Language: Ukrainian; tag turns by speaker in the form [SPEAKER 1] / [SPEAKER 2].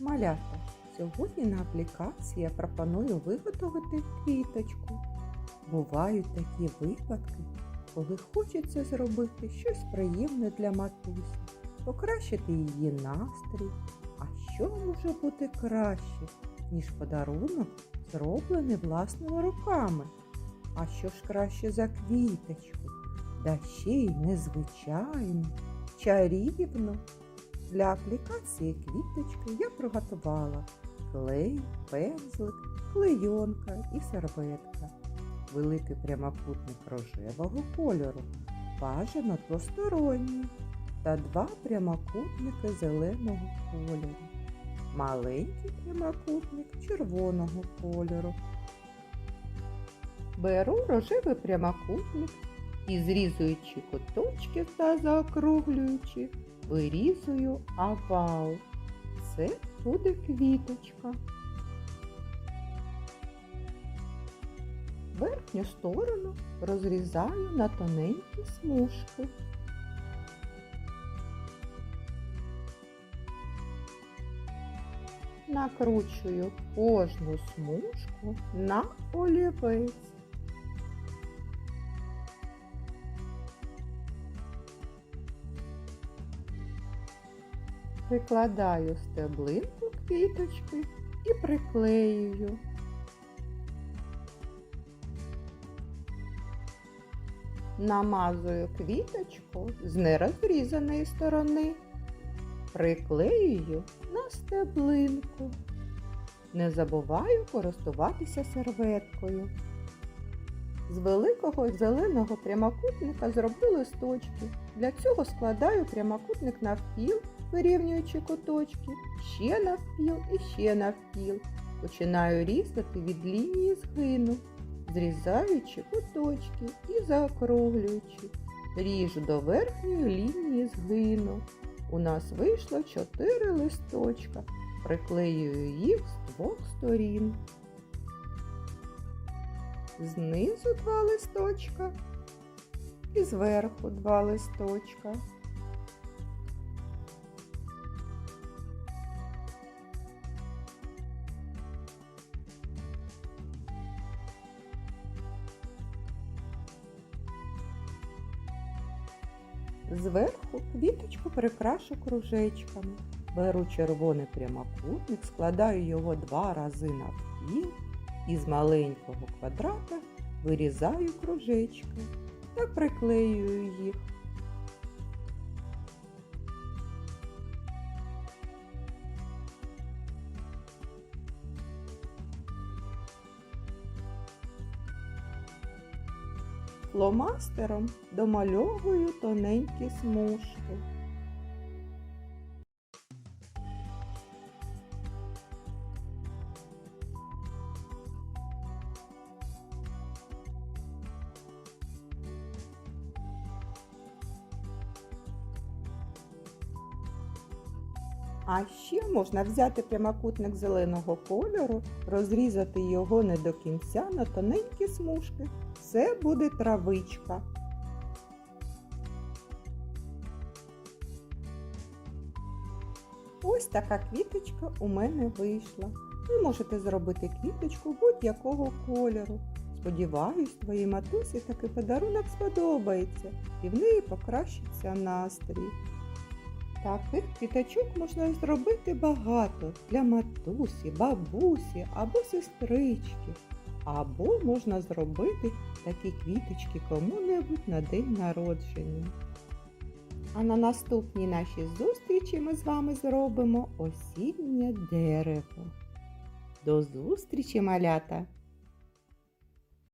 [SPEAKER 1] Малята, сьогодні на аплікації я пропоную виготовити квіточку. Бувають такі випадки, коли хочеться зробити щось приємне для матусі, покращити її настрій. А що може бути краще, ніж подарунок, зроблений власними руками? А що ж краще за квіточку? Да ще й незвичайну, чарівну. Для аплікації квіточки я приготувала клей, пензлик, клейонка і серветка. Великий прямокутник рожевого кольору, бажано двосторонній, та два прямокутники зеленого кольору. Маленький прямокутник червоного кольору. Беру рожевий прямокутник і зрізуючи куточки та заокруглюючи, вирізую овал. Це буде квіточка. Верхню сторону розрізаю на тоненькі смужки. Накручую кожну смужку на олівець. Прикладаю стеблинку квіточки і приклеюю. Намазую квіточку з нерозрізаної сторони, приклеюю на стеблинку. Не забуваю користуватися серветкою. З великого зеленого прямокутника зроблю листочки. Для цього складаю прямокутник навпіл, вирівнюючи куточки, ще навпіл і ще навпіл. Починаю різати від лінії згину, зрізаючи куточки і заокруглюючи. Ріжу до верхньої лінії згину. У нас вийшло 4 листочка. Приклеюю їх з двох сторін. Знизу два листочка і зверху два листочка. Зверху квіточку прикрашу кружечками. Беру червоний прямокутник, складаю його два рази навпіл і з маленького квадрата вирізаю кружечки та приклеюю їх. Фломастером домальовую тоненькі смужки. А ще можна взяти прямокутник зеленого кольору, розрізати його не до кінця на тоненькі смужки. Це буде травичка. Ось така квіточка у мене вийшла. Ви можете зробити квіточку будь-якого кольору. Сподіваюсь, твоїй матусі такий подарунок сподобається і в неї покращиться настрій. Таких квіточок можна зробити багато для матусі, бабусі або сестрички. Або можна зробити такі квіточки кому-небудь на день народження. А на наступній нашій зустрічі ми з вами зробимо осіннє дерево. До зустрічі, малята!